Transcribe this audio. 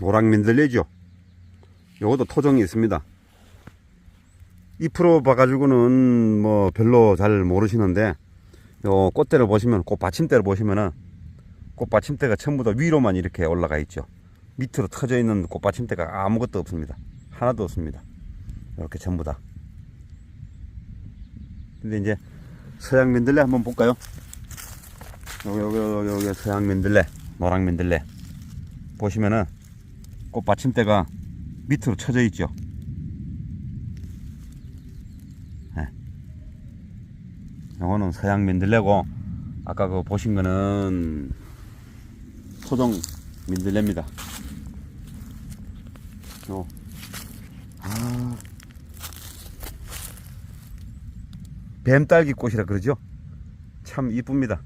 노랑 민들레죠. 요것도 토종이 있습니다. 2% 봐가지고는 뭐 별로 잘 모르시는데 요 꽃대를 보시면 꽃 받침대를 보시면은 꽃 받침대가 전부 다 위로만 이렇게 올라가 있죠. 밑으로 터져 있는 꽃 받침대가 아무것도 없습니다. 하나도 없습니다. 이렇게 전부 다. 근데 이제 서양 민들레 한번 볼까요? 여기 여기 여기 서양 민들레, 노랑 민들레 보시면은 꽃 받침대가 밑으로 쳐져 있죠. 예. 요거는 서양 민들레고 아까 그 보신 거는 토종 민들레입니다. 요. 아. 뱀딸기 꽃이라 그러죠? 참 이쁩니다.